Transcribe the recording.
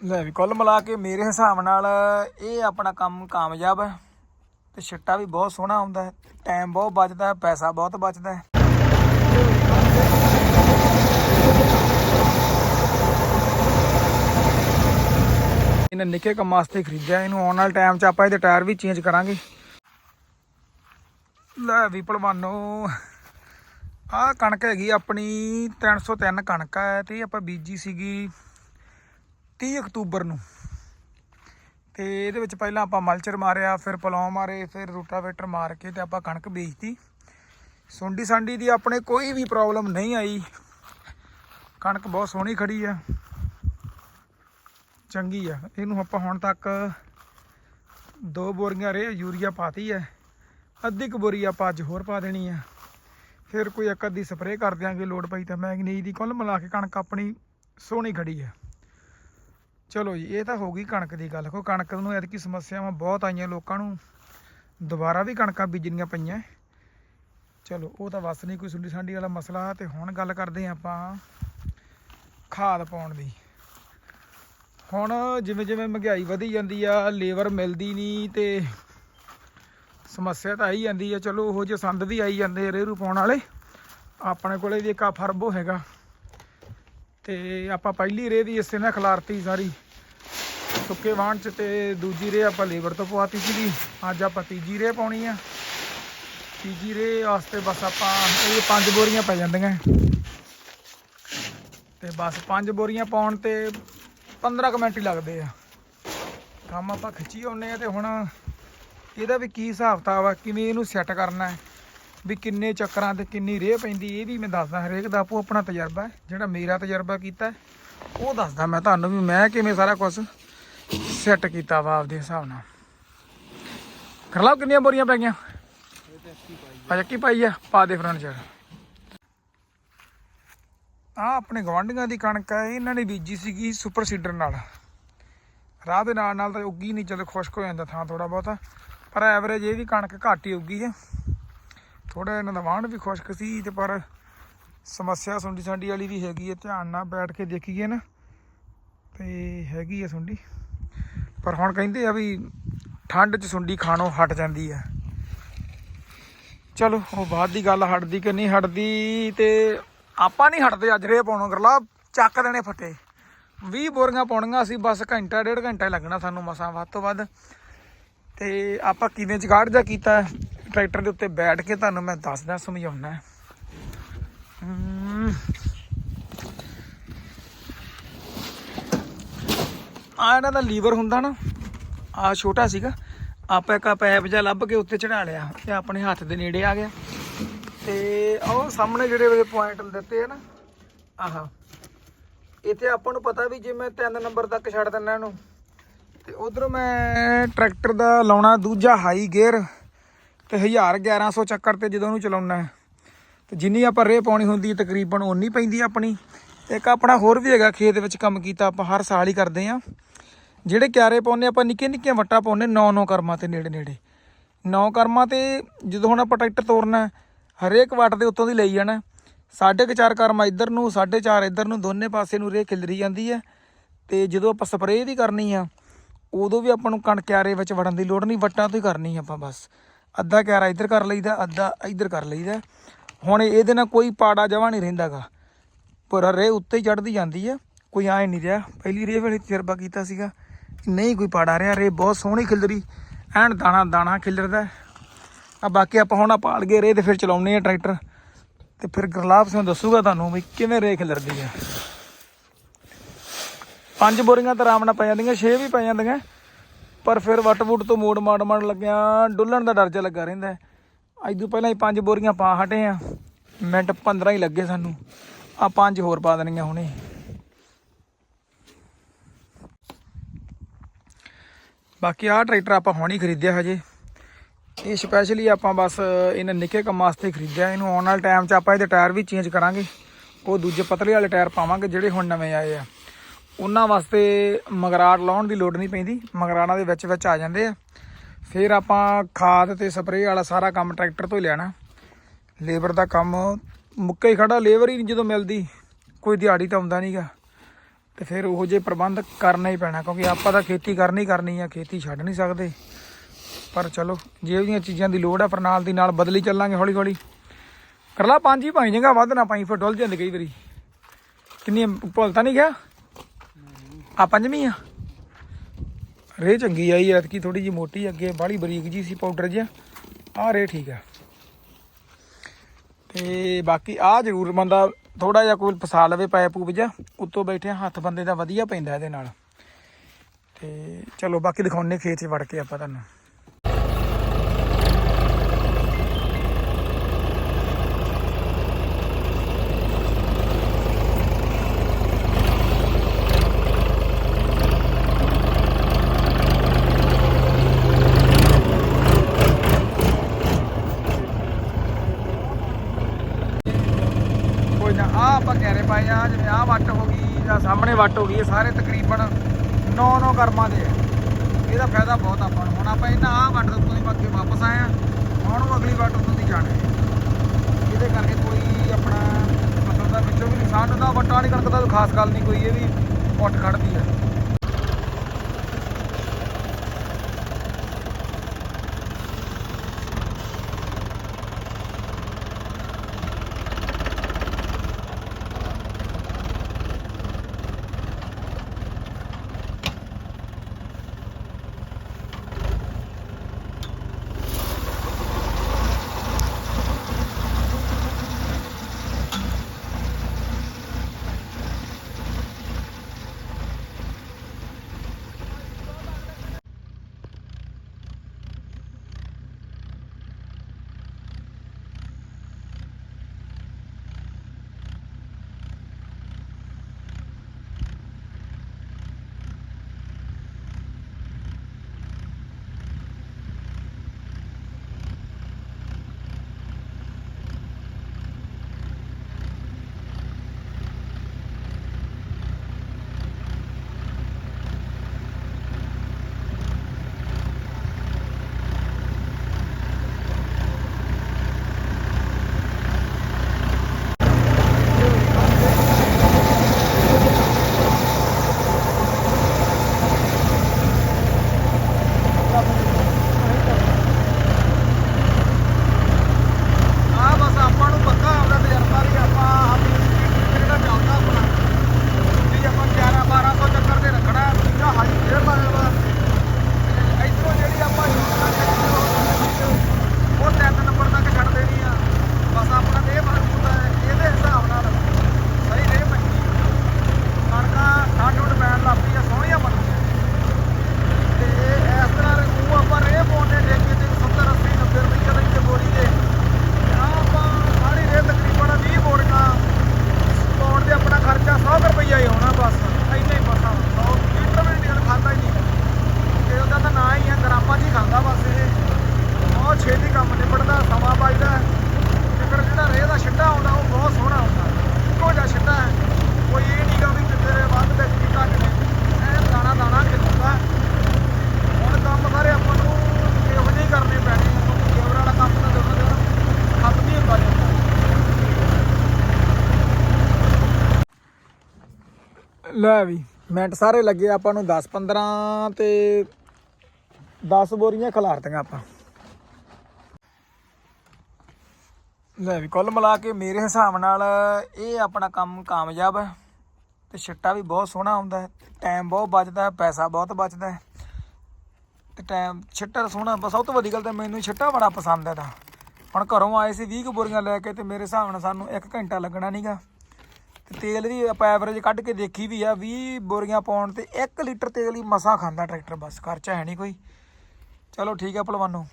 ਲੈ ਵੀ ਕੁੱਲ ਮਿਲਾ ਕੇ ਮੇਰੇ ਹਿਸਾਬ ਨਾਲ ਇਹ ਆਪਣਾ ਕੰਮ ਕਾਮਯਾਬ ਹੈ ਤੇ ਛਿੱਟਾ ਵੀ ਬਹੁਤ ਸੋਹਣਾ ਆਉਂਦਾ ਹੈ। ਟਾਈਮ ਬਹੁਤ ਬਚਦਾ ਹੈ, ਪੈਸਾ ਬਹੁਤ ਬਚਦਾ ਹੈ। ਇਹਨੇ ਨਿੱਕੇ ਕੰਮ ਵਾਸਤੇ ਖਰੀਦਿਆ, ਇਹਨੂੰ ਆਉਣ ਵਾਲੇ ਟਾਈਮ 'ਚ ਆਪਾਂ ਇਹਦੇ ਟਾਇਰ ਵੀ ਚੇਂਜ ਕਰਾਂਗੇ। ਲੈ ਵੀ ਭਲਵਾਨੋ, ਆਹ ਕਣਕ ਹੈਗੀ ਆਪਣੀ 303 ਕਣਕ ਹੈ ਤੇ ਆਪਾਂ ਬੀਜੀ ਸੀਗੀ। 30 ਅਕਤੂਬਰ ਨੂੰ। ਤੇ ਇਹਦੇ ਵਿੱਚ ਪਹਿਲਾਂ ਆਪਾਂ ਮਲਚਰ ਮਾਰਿਆ, ਫਿਰ ਪਲੌਂ ਮਾਰੇ, ਫਿਰ ਰੂਟਾਵੇਟਰ ਮਾਰ ਕੇ ਤੇ ਆਪਾਂ ਕਣਕ ਬੀਜਤੀ। ਸੁੰਡੀ ਸਾਂਡੀ ਦੀ ਆਪਣੇ ਕੋਈ ਵੀ ਪ੍ਰੋਬਲਮ ਨਹੀਂ ਆਈ। ਕਣਕ ਬਹੁਤ ਸੋਹਣੀ ਖੜੀ ਆ। ਚੰਗੀ ਆ। ਇਹਨੂੰ ਆਪਾਂ ਹੁਣ ਤੱਕ ਦੋ ਬੋਰੀਆਂ ਰੇ ਯੂਰੀਆ ਪਾਤੀ ਹੈ ਅੱਧੀ ਕੁ ਬੋਰੀ ਆਪਾਂ ਅੱਜ ਹੋਰ ਪਾ ਦੇਣੀ ਆ। ਫਿਰ ਕੋਈ ਇੱਕ ਅੱਧੀ ਸਪਰੇਅ ਕਰ ਦਿਆਂਗੇ ਲੋਡ ਪਈ ਤਾਂ ਮੈਗਨੀਜ ਦੀ ਕੁੱਲ ਮਿਲਾ ਕੇ ਕਣਕ ਆਪਣੀ ਸੋਹਣੀ ਖੜੀ ਆ। ਚਲੋ ਜੀ, ਇਹ ਤਾਂ ਹੋ ਗਈ ਕਣਕ ਦੀ ਗੱਲ। ਕੋ ਕਣਕ ਨੂੰ ਐਤਕੀ ਸਮੱਸਿਆਵਾਂ ਬਹੁਤ ਆਈਆਂ ਲੋਕਾਂ ਨੂੰ। ਦੁਬਾਰਾ ਵੀ ਕਣਕਾਂ ਬੀਜਣੀਆਂ ਪਈਆਂ। ਚਲੋ, ਉਹ ਤਾਂ ਵਸ ਨਹੀਂ ਕੋਈ ਸੁੰਡੀ ਸਾਂਡੀ ਵਾਲਾ ਮਸਲਾ। ਤੇ ਹੁਣ ਗੱਲ ਕਰਦੇ ਹਾਂ ਆਪਾਂ ਖਾਦ ਪਾਉਣ ਦੀ। ਹੁਣ ਜਿਵੇਂ ਜਿਵੇਂ ਮਹਿੰਗਾਈ ਵਧੀ ਜਾਂਦੀ ਆ, ਲੇਬਰ ਮਿਲਦੀ ਨਹੀਂ ਤੇ ਸਮੱਸਿਆ ਤਾਂ ਆਈ ਜਾਂਦੀ ਆ। ਚਲੋ, ਉਹ ਜਿਹੇ ਸੰਦ ਵੀ ਆਈ ਜਾਂਦੇ ਰੇਰੂ ਪਾਉਣ ਵਾਲੇ। ਆਪਣੇ ਕੋਲੇ ਵੀ ਇੱਕ ਆ ਫਰਬੋ ਹੈਗਾ। ਤੇ ਆਪਾਂ ਪਹਿਲੀ ਰੇ ਵੀ ਇਸੇ ਨਾਲ ਖਿਲਾਰਤੀ ਸਾਰੀ। ਸੁੱਕੇ ਵਾਹਣ ਚ ਤੇ ਦੂਜੀ ਰੇ ਆਪਾਂ ਲੇਬਰ ਤੋਂ ਪਵਾਤੀ ਸੀਗੀ। ਅੱਜ ਆਪਾਂ ਤੀਜੀ ਰੇ ਪਾਉਣੀ ਆ। ਤੀਜੀ ਰੇ ਵਾਸਤੇ ਬਸ ਆਪਾਂ ਇਹ ਪੰਜ ਬੋਰੀਆਂ ਪੈ ਜਾਂਦੀਆਂ। ਤੇ ਬਸ ਪੰਜ ਬੋਰੀਆਂ ਪਾਉਣ ਤੇ 15 ਕੁ ਮਿੰਟ ਹੀ ਲੱਗਦੇ ਆ। ਕੰਮ ਆਪਾਂ ਖਿੱਚੀ ਆਉਨੇ ਆ ਤੇ ਹੁਣ ਇਹਦਾ ਵੀ ਕੀ ਹਿਸਾਬ ਕਿਤਾਬ ਆ, ਕਿਵੇਂ ਇਹਨੂੰ ਸੈੱਟ ਕਰਨਾ ਹੈ। ਵੀ ਕਿੰਨੇ ਚੱਕਰਾਂ ਤੇ ਕਿੰਨੀ ਰੇਹ ਪੈਂਦੀ ਇਹ ਵੀ ਮੈਂ ਦੱਸਦਾ ਹਰੇਕ ਦਾ ਆਪੋ ਆਪਣਾ ਤਜਰਬਾ ਜਿਹੜਾ ਮੇਰਾ ਤਜਰਬਾ ਕੀਤਾ ਉਹ ਦੱਸਦਾ ਮੈਂ ਤੁਹਾਨੂੰ ਵੀ ਮੈਂ ਕਿਵੇਂ ਸਾਰਾ ਕੁਝ ਸੈੱਟ ਕੀਤਾ ਵਾ ਆਪਦੇ ਹਿਸਾਬ ਨਾਲ। ਕਰ ਲਓ ਕਿੰਨੀਆਂ ਬੋਰੀਆਂ ਪੈ ਗਈਆਂ? ਅੱਛਾ ਕੀ ਪਾਈ ਆ, ਪਾ ਦੇ ਫਰੰਟ ਚ ਆ ਆਪਣੇ ਗਵਾਂਢੀਆਂ ਦੀ ਕਣਕ ਹੈ, ਇਹਨਾਂ ਨੇ ਬੀਜੀ ਸੀਗੀ ਸੁਪਰ ਸੀਡਰ ਨਾਲ। ਰਾਹ ਦੇ ਨਾਲ ਨਾਲ ਤਾਂ ਉੱਗੀ ਨਹੀਂ ਜਦੋਂ ਖੁਸ਼ਕ ਹੋ ਜਾਂਦਾ ਥਾਂ ਥੋੜਾ ਬਹੁਤਾ। ਪਰ ਐਵਰੇਜ ਇਹ ਵੀ ਕਣਕ ਘੱਟ ਹੀ ਉੱਗੀ ਹੈ। ਥੋੜਾ ਇਹਨਾਂ ਦਾ ਵਾਹਣ ਵੀ ਖੁਸ਼ਕ ਸੀ ਤੇ ਪਰ ਸਮੱਸਿਆ ਸੁੰਡੀ ਸਾਂਡੀ ਵਾਲੀ ਵੀ ਹੈਗੀ ਹੈ, ਧਿਆਨ ਨਾਲ ਬੈਠ ਕੇ ਦੇਖੀਏ ਨਾ। ਤੇ ਹੈਗੀ ਆ ਸੁੰਡੀ। ਪਰ ਹੁਣ ਕਹਿੰਦੇ ਆ ਵੀ ਠੰਡ 'ਚ ਸੁੰਡੀ ਖਾਣੋਂ ਹਟ ਜਾਂਦੀ ਹੈ। ਚਲੋ, ਉਹ ਬਾਅਦ ਦੀ ਗੱਲ ਹਟਦੀ ਕਿ ਨਹੀਂ ਹਟਦੀ ਤੇ ਆਪਾਂ ਨਹੀਂ ਹਟਦੇ, ਅੱਜ ਰੇ ਪਾਉਣੋਂ ਗਰਲਾ ਚੱਕ ਦੇਣੇ ਫੱਟੇ। 20 ਬੋਰੀਆਂ ਪਾਉਣੀਆਂ ਸੀ, ਬਸ ਘੰਟਾ, ਡੇਢ ਘੰਟਾ ਲੱਗਣਾ ਸਾਨੂੰ ਮਸਾਂ ਵੱਧ ਤੋਂ ਵੱਧ। ਤੇ ਆਪਾਂ ਕਿਵੇਂ ਜਗਾੜ ਜਾ ਕੀਤਾ। ਟਰੈਕਟਰ ਦੇ ਉੱਤੇ ਬੈਠ ਕੇ ਤੁਹਾਨੂੰ ਮੈਂ ਦੱਸਦਾ ਸਮਝਾਉਣਾ ਹੈ। ਆ ਇਹਨਾਂ ਦਾ ਲੀਵਰ ਹੁੰਦਾ ਨਾ ਆ ਛੋਟਾ ਸੀਗਾ, ਆਪਾਂ ਇੱਕ ਪੈਪ ਜਿਹਾ ਲੱਭ ਕੇ ਉੱਤੇ ਚੜਾ ਲਿਆ ਤੇ ਆਪਣੇ ਹੱਥ ਦੇ ਨੇੜੇ ਆ ਗਿਆ। ਤੇ ਉਹ ਸਾਹਮਣੇ ਜਿਹੜੇ ਪੁਆਇੰਟ ਦਿੱਤੇ ਆ ਨਾ, ਆਹਾ। ਇੱਥੇ ਆਪਾਂ ਨੂੰ ਪਤਾ ਵੀ ਜੇ ਮੈਂ 3 ਨੰਬਰ ਤੱਕ ਛੱਡ ਦਿੰਦਾ ਇਹਨੂੰ, ਤੇ ਉਧਰ ਮੈਂ ਟਰੈਕਟਰ ਦਾ ਲਾਉਣਾ ਦੂਜਾ ਹਾਈ ਗੇਅਰ ਤੇ 1000 1100 ਚੱਕਰ ਤੇ ਜਦੋਂ ਉਹਨੂੰ ਚਲਾਉਣਾ ਹੈ। ਤੇ ਜਿੰਨੀ ਆਪਾਂ ਰੇ ਪਾਉਣੀ ਹੁੰਦੀ ਹੈ ਤਕਰੀਬਨ ਓਨੀ ਪੈਂਦੀ ਆ ਆਪਣੀ। ਇੱਕ ਆਪਣਾ ਹੋਰ ਵੀ ਹੈਗਾ, ਖੇਤ ਵਿੱਚ ਕੰਮ ਕੀਤਾ ਆਪਾਂ, ਹਰ ਸਾਲ ਹੀ ਕਰਦੇ ਆ ਜਿਹੜੇ ਕਿਆਰੇ ਪਾਉਨੇ ਆਪਾਂ ਨਿੱਕੇ ਨਿੱਕੀਆਂ ਵੱਟਾਂ ਪਾਉਨੇ 9-9 ਕਰਮਾਂ ਤੇ ਨੇੜੇ ਨੇੜੇ 9 ਕਰਮਾਂ ਤੇ ਜਦੋਂ ਹੁਣ ਆਪਾਂ ਟਰੈਕਟਰ ਤੋਰਨਾ ਹਰੇਕ ਵੱਟ ਦੇ ਉੱਤੋਂ ਦੀ ਲਈ ਜਾਣਾ ਸਾਢੇ ਕੁ ਚਾਰ ਕਰਮਾ ਇੱਧਰ ਨੂੰ, ਸਾਢੇ ਚਾਰ ਇੱਧਰ ਨੂੰ, ਦੋਨੇ ਪਾਸੇ ਨੂੰ ਰੇ ਖਿਲਰੀ ਜਾਂਦੀ ਹੈ। ਤੇ ਜਦੋਂ ਆਪਾਂ ਸਪਰੇਅ ਦੀ ਕਰਨੀ ਆ, ਉਦੋਂ ਵੀ ਆਪਾਂ ਨੂੰ ਕਣ ਕਿਆਰੇ ਵਿੱਚ ਵੜਨ ਦੀ ਲੋੜ ਨਹੀਂ, ਵੱਟਾਂ ਤੋਂ ਹੀ ਕਰਨੀ ਆਪਾਂ ਬਸ। ਅੱਧਾ ਕਿਆਰਾ ਇੱਧਰ ਕਰ ਲਈਦਾ, ਅੱਧਾ ਇੱਧਰ ਕਰ ਲਈਦਾ। ਹੁਣ ਇਹਦੇ ਨਾਲ ਕੋਈ ਪਾੜਾ ਜਵਾ ਨਹੀਂ ਰਹਿੰਦਾਗਾ। ਪਰ ਰੇ ਉੱਤੇ ਹੀ ਚੜਦੀ ਜਾਂਦੀ ਆ। ਕੋਈ ਆਏ ਨਹੀਂ ਰਿਹਾ। ਪਹਿਲੀ ਰੇ ਵੇਲੇ ਤਜਰਬਾ ਕੀਤਾ ਸੀਗਾ ਨਹੀਂ ਕੋਈ ਪਾੜਾ ਰਿਹਾ। ਰੇ ਬਹੁਤ ਸੋਹਣੀ ਖਿਲਰੀ। ਐਨ ਦਾਣਾ ਦਾਣਾ ਖਿਲਰਦਾ। ਆ ਬਾਕੀ ਆਪਾਂ ਹੁਣ ਆ ਪਾਲ ਗਏ ਰੇ ਤੇ ਫਿਰ ਚਲਾਉਨੇ ਆ ਟਰੈਕਟਰ। ਤੇ ਫਿਰ ਗੁਰਲਾਬ ਸਿੰਘ ਦੱਸੂਗਾ ਤੁਹਾਨੂੰ ਵੀ ਕਿਵੇਂ ਰੇ ਖਿਲਰਦੀ ਆ। ਪੰਜ ਬੋਰੀਆਂ ਤਾਂ ਆਰਾਮ ਨਾਲ ਪੈ ਜਾਂਦੀਆਂ, ਛੇ ਵੀ ਪੈ ਜਾਂਦੀਆਂ। ਪਰ ਫਿਰ ਵੱਟ ਵੁੱਟ ਤੋਂ ਮੋੜ ਮਾੜ ਮਾੜ ਲੱਗਿਆ, ਡੁੱਲਣ ਦਾ ਡਰ ਜਿਹਾ ਲੱਗਾ ਰਹਿੰਦਾ ਅੱਜ ਤੋਂ ਪਹਿਲਾਂ ਹੀ ਪੰਜ ਬੋਰੀਆਂ ਪਾ ਹਟੇ ਆ। ਮਿੰਟ 15 ਹੀ ਲੱਗੇ ਸਾਨੂੰ। ਆ ਪੰਜ ਹੋਰ ਪਾ ਦੇਣੀਆਂ ਹੁਣੇ। ਬਾਕੀ ਆਹ ਟਰੈਕਟਰ ਆਪਾਂ ਹੁਣ ਹੀ ਖਰੀਦਿਆ ਹਜੇ। ਇਹ ਸਪੈਸ਼ਲੀ ਆਪਾਂ ਬਸ ਇਹਨਾਂ ਨਿੱਕੇ ਕੰਮ ਵਾਸਤੇ ਖਰੀਦਿਆ। ਇਹਨੂੰ ਆਉਣ ਵਾਲੇ ਟਾਈਮ 'ਚ ਆਪਾਂ ਇਹਦੇ ਟਾਇਰ ਵੀ ਚੇਂਜ ਕਰਾਂਗੇ। ਉਹ ਦੂਜੇ ਪਤਲੇ ਵਾਲੇ ਟਾਇਰ ਪਾਵਾਂਗੇ ਜਿਹੜੇ ਹੁਣ ਨਵੇਂ ਆਏ ਆ। ਉਹਨਾਂ ਵਾਸਤੇ ਮਗਰਾੜ ਲਾਉਣ ਦੀ ਲੋੜ ਨਹੀਂ ਪੈਂਦੀ। ਮਗਰਾੜਾਂ ਦੇ ਵਿੱਚ ਵਿੱਚ ਆ ਜਾਂਦੇ ਆ। ਫਿਰ ਆਪਾਂ ਖਾਦ ਤੇ ਸਪਰੇਅ ਵਾਲਾ ਸਾਰਾ ਕੰਮ ਟਰੈਕਟਰ ਤੋਂ ਹੀ ਲੈਣਾ। ਲੇਬਰ ਦਾ ਕੰਮ ਮੁੱਕੇ ਹੀ ਖੜਾ, ਲੇਬਰ ਹੀ ਨਹੀਂ ਜਦੋਂ ਮਿਲਦੀ। ਕੋਈ ਦਿਹਾੜੀ ਤਾਂ ਆਉਂਦਾ ਨਹੀਂਗਾ। ਤੇ ਫਿਰ ਉਹੋ ਜਿਹੇ ਪ੍ਰਬੰਧ ਕਰਨਾ ਹੀ ਪੈਣਾ, ਕਿਉਂਕਿ ਆਪਾਂ ਤਾਂ ਖੇਤੀ ਕਰਨੀ ਕਰਨੀ ਆ, ਖੇਤੀ ਛੱਡ ਨਹੀਂ ਸਕਦੇ। ਪਰ ਚਲੋ ਜੇ ਉਹਦੀਆਂ ਚੀਜ਼ਾਂ ਦੀ ਲੋੜ ਆ ਪਰ ਨਾਲ ਦੀ ਨਾਲ ਬਦਲੀ ਚੱਲਾਂਗੇ ਹੌਲੀ ਹੌਲੀ ਕਰਲਾ ਪੰਜ ਹੀ ਪਾਈ ਜਗਾ ਵੱਧ ਨਾ ਪਾਈ ਫਿਰ ਡੁੱਲ ਜਾਂਦੇ ਕਈ ਵਾਰੀ। ਕਿੰਨੀ ਭੁੱਲ ਤਾਂ ਨਹੀਂ ਗਿਆ? ਆ ਪੰਜਵੀਂ ਆ। ਰੇ ਚੰਗੀ ਆਈ, ਐਤਕੀ ਥੋੜੀ ਜੀ ਮੋਟੀ, ਅੱਗੇ ਬਾਹਲੀ ਬਰੀਕ ਜੀ ਸੀ ਪਾਊਡਰ ਜਿਹਾ। ਆ ਰੇ ਠੀਕ ਆ। ਤੇ ਬਾਕੀ ਆ ਜ਼ਰੂਰ ਬੰਦਾ ਥੋੜਾ ਜਿਹਾ ਕੋਈ ਫਸਾ ਲਵੇ ਪਾਇਪ ਪੂਪ ਜਿਹਾ, ਉੱਤੋਂ ਬੈਠੇ ਹੱਥ ਬੰਦੇ ਦਾ ਵਧੀਆ ਪੈਂਦਾ ਇਹਦੇ ਨਾਲ। ਤੇ ਚਲੋ ਬਾਕੀ ਦਿਖਾਉਣੇ ਖੇਤ 'ਚ ਵੜ ਕੇ ਆਪਾਂ ਤੁਹਾਨੂੰ ਕੋਈ ਨਾ ਆ ਆਪਾਂ ਕਹਿਰੇ ਪਾਏ ਆ, ਜਿਵੇਂ ਆ ਵੱਟ ਹੋ ਗਈ ਜਾਂ ਸਾਹਮਣੇ ਵੱਟ ਹੋ ਗਈ, ਇਹ ਸਾਰੇ ਤਕਰੀਬਨ 9-9 ਕਰਮਾਂ ਦੇ ਆ। ਇਹਦਾ ਫਾਇਦਾ ਬਹੁਤ ਆਪਾਂ ਨੂੰ। ਹੁਣ ਆਪਾਂ ਇਹਨਾਂ ਆ ਵੱਟ ਤੋਂ ਦੀ ਬਾਕੀ ਵਾਪਸ ਆਏ ਆ ਹੁਣ ਉਹ ਅਗਲੀ ਵੱਟ ਤੋਂ ਦੀ ਜਾਣਾ ਇਹਦੇ ਕਰਕੇ ਕੋਈ ਆਪਣਾ ਫਸਲ ਦਾ ਵਿੱਚੋਂ ਵੀ ਨੁਕਸਾਨ ਹੁੰਦਾ ਵੱਟਾਂ ਵਾਲੀ ਕਣਕ ਦਾ ਖਾਸ ਗੱਲ ਨਹੀਂ ਕੋਈ, ਇਹ ਵੀ ਉੱਠ ਖੜਦੀ ਆ ਆ। ਲੈ ਵੀ, ਮਿੰਟ ਸਾਰੇ ਲੱਗੇ ਆਪਾਂ ਨੂੰ 10 15 ਤੇ 10 ਬੋਰੀਆਂ ਖਿਲਾਰਤੀਆਂ ਆਪਾਂ। ਲੈ ਵੀ, ਕੁੱਲ ਮਿਲਾ ਕੇ ਮੇਰੇ ਹਿਸਾਬ ਨਾਲ ਇਹ ਆਪਣਾ ਕੰਮ ਕਾਮਯਾਬ ਹੈ ਤੇ ਛਿੱਟਾ ਵੀ ਬਹੁਤ ਸੋਹਣਾ ਆਉਂਦਾ ਹੈ। ਟਾਈਮ ਬਹੁਤ ਬਚਦਾ ਪੈਸਾ ਬਹੁਤ ਬਚਦਾ ਹੈ। ਤੇ ਟਾਈਮ ਛਿੱਟਾ ਸੋਹਣਾ ਸਭ ਤੋਂ ਵੱਡੀ ਗੱਲ ਤਾਂ ਮੈਨੂੰ ਛਿੱਟਾ ਬੜਾ ਪਸੰਦ ਹੈ ਦਾ ਹੁਣ ਘਰੋਂ ਆਏ ਸੀ 20 ਕੁ ਬੋਰੀਆਂ ਲੈ ਕੇ ਤੇ ਮੇਰੇ ਹਿਸਾਬ ਨਾਲ ਸਾਨੂੰ 1 ਘੰਟਾ ਲੱਗਣਾ ਨਹੀਂਗਾ ਤੇ ਤੇਲ ਵੀ ਆਪਾਂ ਐਵਰੇਜ ਕੱਢ ਕੇ ਦੇਖੀ ਵੀ ਆ 20 ਬੋਰੀਆਂ ਪਾਉਣ ਤੇ 1 ਲੀਟਰ ਤੇਲ ਹੀ ਮਸਾਂ ਖਾਂਦਾ ਟਰੈਕਟਰ, ਬਸ, ਖਰਚਾ ਹੈ ਨਹੀਂ ਕੋਈ। ਚਲੋ ਠੀਕ ਹੈ ਭਲਵਾਨੋ।